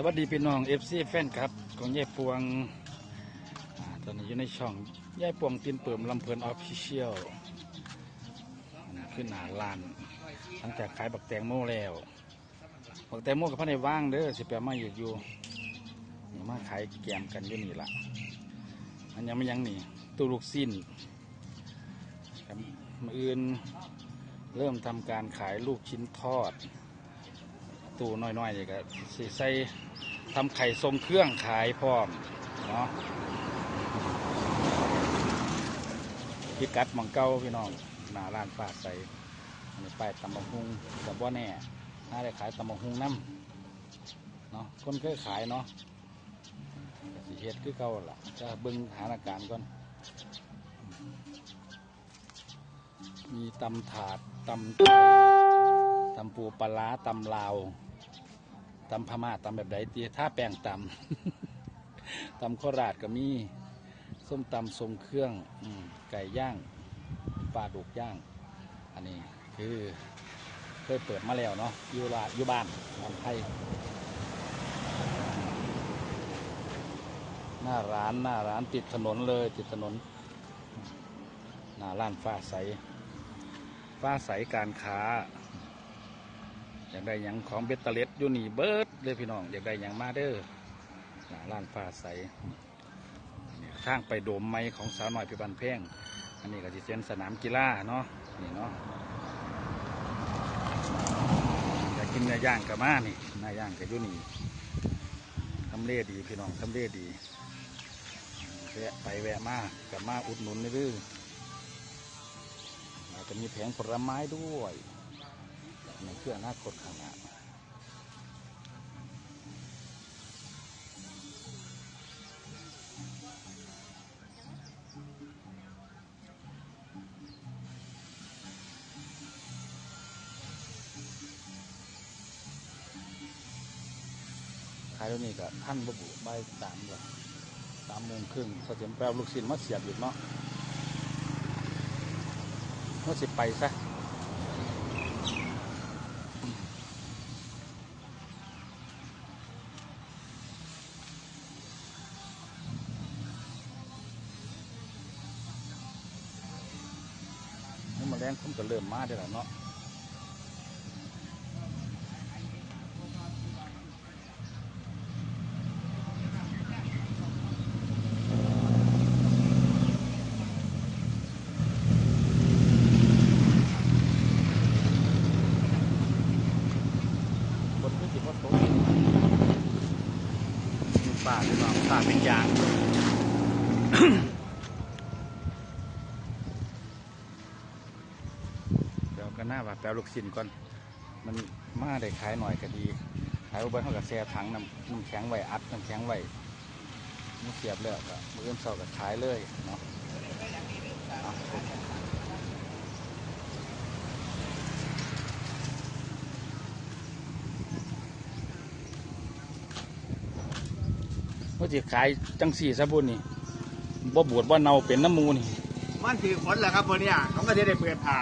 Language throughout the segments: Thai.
สวัสดีพี่น้องเอฟซีแฟนครับของยายปวงอาตอนนี้อยู่ในช่องยายปวงตีนเปิมลำเพลินออฟฟิเชียลขึ้นหนาลานหลังจากขายบักแตงโมแล้วบักแตงโมกับพ่อในว่างเด้อสิแปลมาอีกอยู่นี่มาขายแกมกันอยู่นี่ละอันยังไม่ยังนี่ตู้ลูกสิ้นมืออื่นเริ่มทำการขายลูกชิ้นทอด ตู้น้อยๆนี่ก็สิใส่ทำไข่ทรงเครื่องขายพร้อมเนาะพิกัดหมองเก้าพี่น้องหน้าร้านฝากใส่อันนี้ป้ายตำบักหุงแต่ว่าแน่น่าได้ขายตำบักหุงน้ำเนาะคนเคยขายเนาะสิเฮ็ดคือเก่าล่ะจะเบิ่งสถานการก่อน มีตำถาดตำไทยตำปูปลาตำลาว ตำพม่าตำแบบใดตีถ้าแป้งตำ ตำโคราชก็มี ส้มตำทรงเครื่องอไก่ย่าง ปลาดุกย่าง อันนี้คือเคยเปิดมาแล้วเนาะอยู่ลาอยู่บ้านบ้านไทยหน้าร้านหน้าร้านติดถนนเลยติดถนน หน้าร้านฟ้าใส ฟ้าใสการค้า อยากได้ยังของเบตเตอร์เลสยูนีเบิร์ดเลยพี่น้องอยากได้ยังมาเด้อร้านฟ้าใสนี่ข้างไปโดมไม้ของสาวหน่อยพิบันเพ่งอันนี้ก็จะเป็นสนามกีฬาเนาะนี่เนาะอยากกินเนื้อย่างกับมานี่เนื้อย่างกับยูนีทำเลดีพี่น้องทำเลดีแวะไปแวะมากับมาอุดหนุนนี่เด้ออาจจะมีแผงผลไม้ด้วย ในเครื่ออนาคตข้างหน้าขายตัวนี้ก็ท่านบุบุใบสามละสามโมงครึ่งเขาจะแปลลูกศิลมาเสียบอยู่เนาะก็สิไปซะ มาแรงคุ้มก็เริ่มมาได้แล้วเนาะบนพื้นที่ว่าโต๊ะมีป่าเป็นน้องป่าเป็นยาง เดี๋ยวก็น่าว่าแปลลูกศิลก่อน มันมาได้ขายหน่อยก็ดี ขายอุปกรณ์เท่ากับแช่ถังน้ำน้ำแข็งไว้อัดน้ำแข็งไว้มันเสียบแล้วก็มือเอื้นเสาก็ขายเลยเนาะว่าจะขายจังสี่ซะบุญนี่บ่บวชว่าเนาเป็นน้ำมูนี่มันถือผลแหละครับคนเนี้เขาก็จะได้เปิดผ่า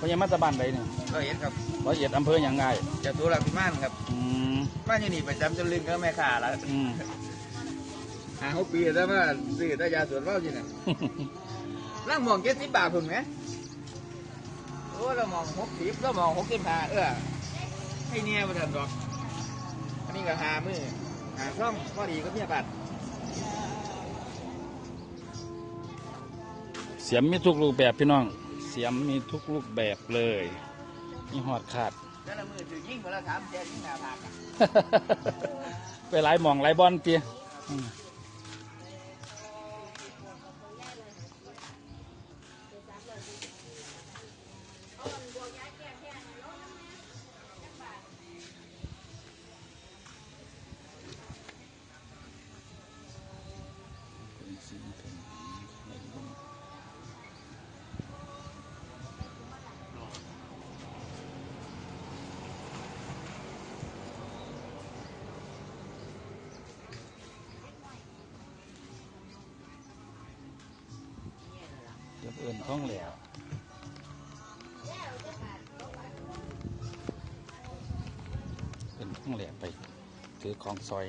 พราะยังมาตะบ้านใดนี่ก็เห็นครับร้อยเอ็ดอำเภออย่างไงจะตัวหลักพิมานครับอืมบ้านอยู่นี่ประจำจนลืมก็แม่ค้าแล้วอืมหาหกปีแล้วว่าซื้อแต่ยาสวนเราจริงน่ะร่างมองเจ็ดสิบบาทผมไหมโอ้เรามองหกสิบเรามองหกสิบห้าเออให้เนี่ยมาทันดอกอันนี้ก็หามือหาช่องพอดีก็เพียบาทเสียมมีทุกรูปแบบพี่น้อง เสียมมีทุกรูปแบบเลย มีหอดขาดแต่ละมือถือยิ่งมาแล้วถามแกยิ่งหนาผากอะไปหลายหมองหลายบอลเตีย เอื่นท้องแหล้วเอื่นท้องแหลวไปถือของซอย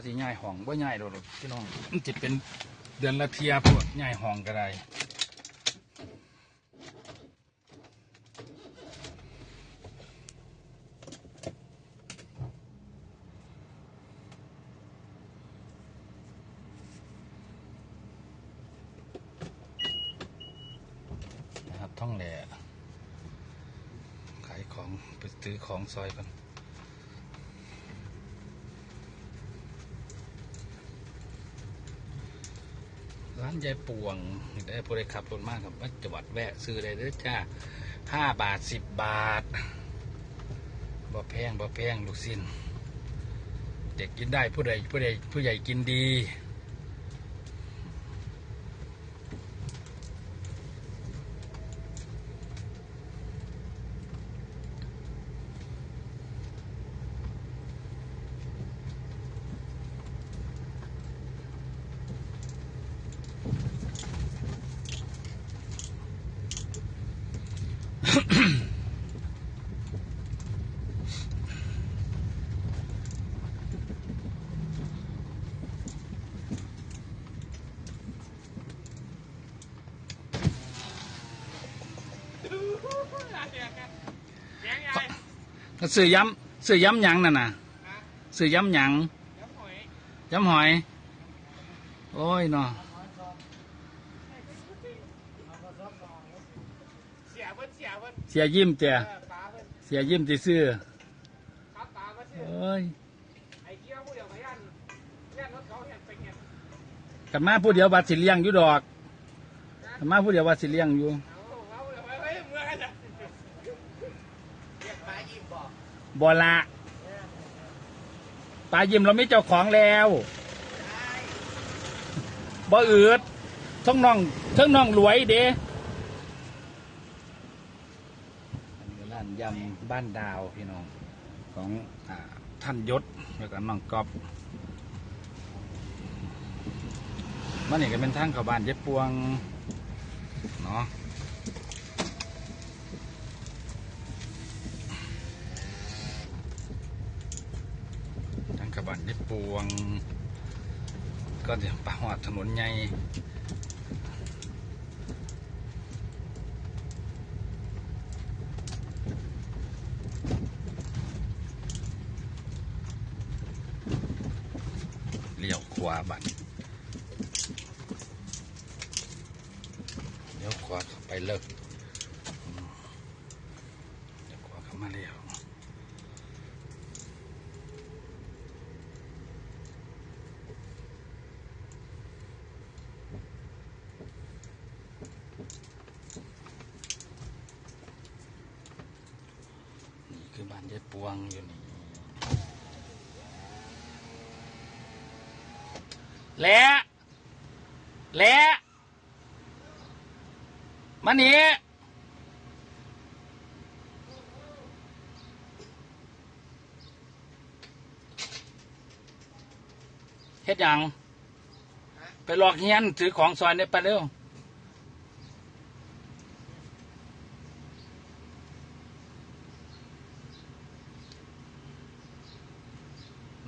ว่าสิง่ายห้องว่าง่ายดอกพี่น้องมันจะเป็นเดือนละเทียพวกง่ายห้องก็ได้นะครับท่องแหล่ขายของไปซื้อของซอยกันานยายป่วงได้ผู้ใดขับรถมากครับว่าจังหวัดแวะซื้อได้เด้อจ้าห้าบาทสิบบาทบ่แพงบ่แพงลูกสิ้น เด็กกินได้ผู้ใดผู้ใดผู้ใหญ่กินดี ก็ซื้อย้ำซื้อย้ำหยังนั่นน่ะซื้อย้ำหยังย้ำหอย โอ้ยเนาะเสียเพิ่นเสียเพิ่นเสียยิ้มเตียเออปลาเพิ่นเสียยิ้มตีซื้อครับปลามาซื้อโอ้ยไอ้เกี้ยวผู้เดียวไปยันยันรถเขาเห็นไปเห็นกันมาผู้เดียวว่าสิเลี้ยงอยู่ดอกกันมาผู้เดียวว่าสิเลี้ยงอยู่ เอาเอาผู้เดียวไปเฮ้ยเมื่อไหร่จะเรียกปลายิ้ม บอละปลายิ้มเราไม่เจ้าของแล้วบ่อืดทั้งน้องทั้งน้องรวยเด้อันนี้ร้านยำบ้านดาวพี่น้องของอท่านยศแล้วก็น้องกอบมันนี่ก็เป็นทางเข้าบ้านเย็บปวงเนาะ ทางกระบัน ได้ปวง ก็เดี๋ยวปะหอดถนนใหญ่เลี้ยวขวาบันเลี้ยวขวาไปเลิกอืมเลี้ยวขวาเข้ามาเลี้ยว นี่คือ บ้านยายปวงอยู่นี่ และและมานี่เฮ็ดหยังไปหลอกเฮียนถือของซอยเนี่ยไปเร็ว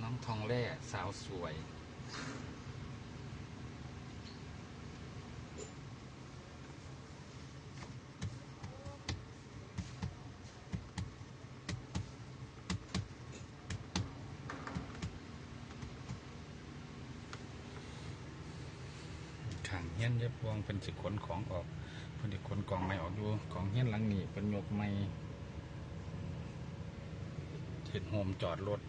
น้องทอง แร่สาวสวย ขังเฮียนเย็บพวงเป็นสิขนของออกเพิ่นสิขนกล่องไม่ออกอยู่ของเฮี้ยนหลังนี้เป็นยกไม่เห็นโฮมจอดรถ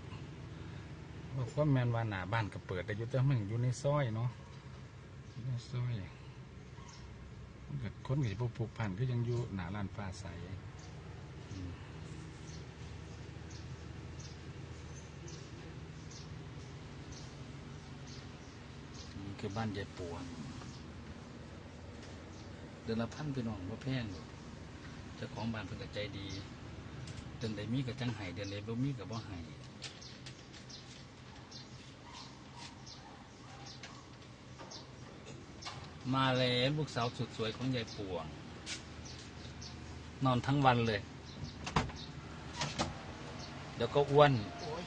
บอกว่าแมนว่าหนาบ้านก็เปิดแต่อยู่แต่มันอยู่ในซอยเนาะในซอยมันก็คนก็สิบ่ผูกพันก็ยังอยู่หนาร้านฟ้าใสคือบ้านยายปวงเดือนละพันพี่น้องว่าแพงเจ้าของบ้านเพิ่นก็ใจดีเดือนใดมีก็จังไห้เดือนใดบ่มีก็บ่ไห้ มาแล้วลูกสาวสุดสวยของยายปวง นอนทั้งวันเลย เดี๋ยวก็อ้วนโอ้ย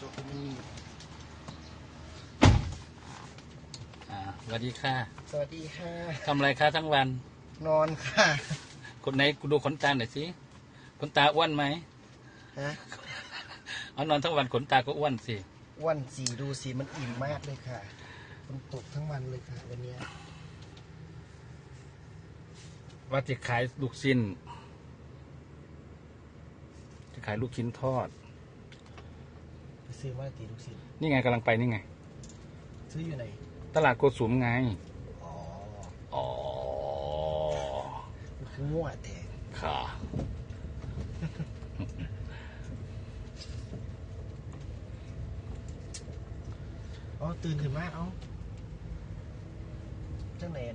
จบมันมีอ่าสวัสดีค่ะสวัสดีค่ะ ทำอะไรคะทั้งวัน นอนค่ะ คนไหนกูดูขนตาหน่อยสิขนตาอ้วนไหมฮะเอานอนทั้งวันขนตาก็อ้วนสิ วันสีดูสีมันอิ่มมากเลยค่ะมั นตกทั้งวันเลยค่ะวันเนี้ยว่าจะขายลูกชิ้น จะขายลูกชิ้นทอด ไปซื้อมาตีลูกศิษย์นี่ไงกำลังไปนี่ไง ซื้ออยู่ไหนตลาดโกสุมไง อ๋ออ๋อ มันคือมั่วแต่ค่ะ อ๋อตื่นขึ้นมาเอ้า จังแนน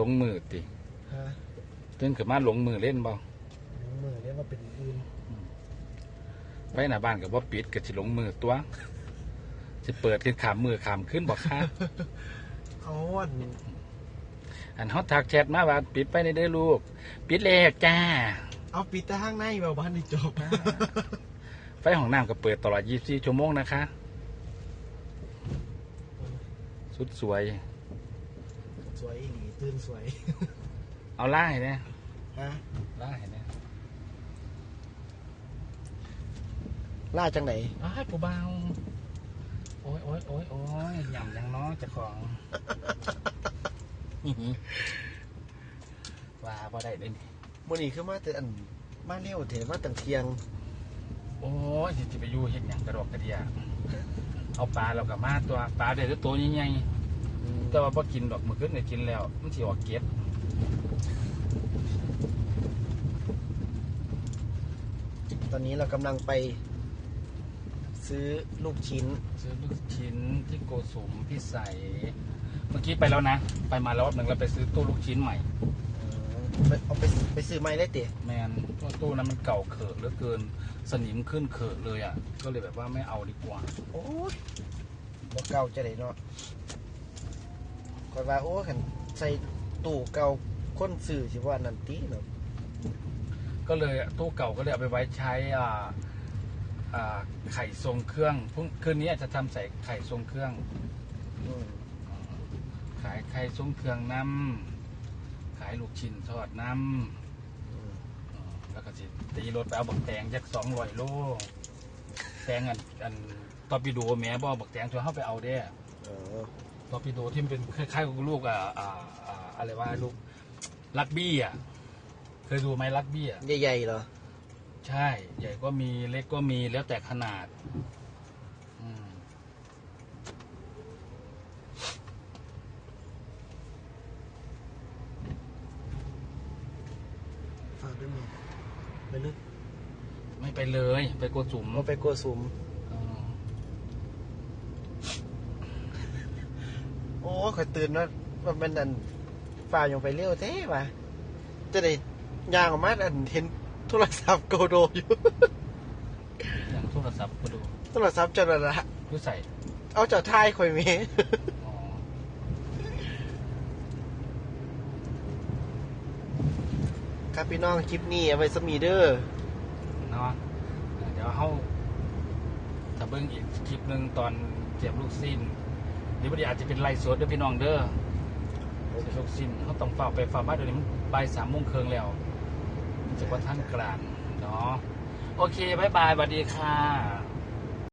ลงมือติฮะตื่นขึ้นมาลงมือเล่นบ่ลงมือเรียกว่าเป็นอื่นไปหน้าบ้านกับว่าปิดก็สิลงมือตัวจะเปิดขึ้นขามมือขามขึ้นบอกค่ะ เอาวันอันฮอตทักแชทมาว่าปิดไปในเด้อลูก ปิดแล้วจ้า เอาปิดแต่ห้างในแบบบ้านในจบไฟของน้ำก็เปิดตลอด 24 ชั่วโมงนะคะ สุดสวยส วยอีหลีตื่นสวย เอาล่าให้เนี่ยฮะล่าให้เนี่ยล่าจังไหนอ้ายผู้เบาโอ้ยโอ้ยโอ้ยโอ้ยหย่ำยังเน้อเจะของว่าพอได้เลยนี่มื่อนี้คือมาแต่อันมาเร็วเถอะมาตั้งเที่ยงโอ้ยสิจะไปอยู่เห็นอย่างกระดอกกระเดียเอาปลาเรากับมาตัวปลาได้ตัวใหญ่ๆ แต่ว่าพอกินดอกมือขึ้นเนี่ยกินแล้ว มันสิออกเก็ดตอนนี้เรากำลังไป ซื้อลูกชิ้น ซื้อลูกชิ้นที่โกสุมพี่ใสเมื่อกี้ไปแล้วนะ ไปมารอบหนึ่งแล้วไปซื้อตู้ลูกชิ้นใหม่ ไปเอาไปไปซื้อไม้ได้เตะแมนเพราะตู้นั้นมันเก่าเขิกเหลือเกินสนิมขึ้นเขิกเลยอะ ก็เลยแบบว่าไม่เอาดีกว่า โอ้ยบ่เก่าจะได้เนาะ คอยว่าโอ้ขันใส่ตู้เก่าคนซื้อสิว่านันตีเนาะก็เลยตู้เก่าก็เลยเอาไปไว้ใช้อ่าอ่าไข่ทรงเครื่องพรุ่งคืนนี้อาจจะทำใส่ไข่ทรงเครื่อง อืมขายไข่ทรงเครื่องน้ำขายลูกชิ้นทอดน้อืมำแล้วก็สิตีรถไปเอาบักแตงจากสองร้อยโลแตงอันอันตอร์ปิโดแหม่บอบักแตงชวนเข้าไปเอาเด้ เออ ตอร์ปิโดที่มันเป็นคล้ายๆกับลูกอ่าอ่าอ่าอะไรว่าลูกลักบี้อะ เคยดูไหมลักบี้อะ ใหญ่ๆเหรอ ใช่ ใหญ่ก็มีเล็กก็มีแล้วแต่ขนาดอืมฝากด้วยมั้ยไปลึกไม่ไปเลย ไปโกสุม เอาไปกัวสุมอืม โอ้ยข่อยตื่นว่ามันเป็นอันฝ่ายังไปเร็วแท้ว่ะจะได้ย่างออกมาอันเห็นโทรศัพท์โกโดอยู่ อย่างโทรศัพท์ก็ดูโทรศัพท์เจะระละดูใส่เอาเจ้าทายข่อยเม อ๋อครับพี่น้องคลิปนี้เอาไว้สมีเดอร์เนาะเดี๋ยวเขาถ้าเบิ้งอีกคลิปหนึ่งตอนเจ็บลูกสิ้น หรือว่าเดี๋ยวอาจจะเป็นไล่สดเด้วยพี่น้องเด้อเจ็บลูกสิ้นเขาต้องเฝ้าไปเฝ้าบ้านเดี๋ยวนี้มันบ่ายสามโมงครึ่งแล้วมันจะว่าท่านกลางเนาะโอเคบายบายสวัสดีค่ะ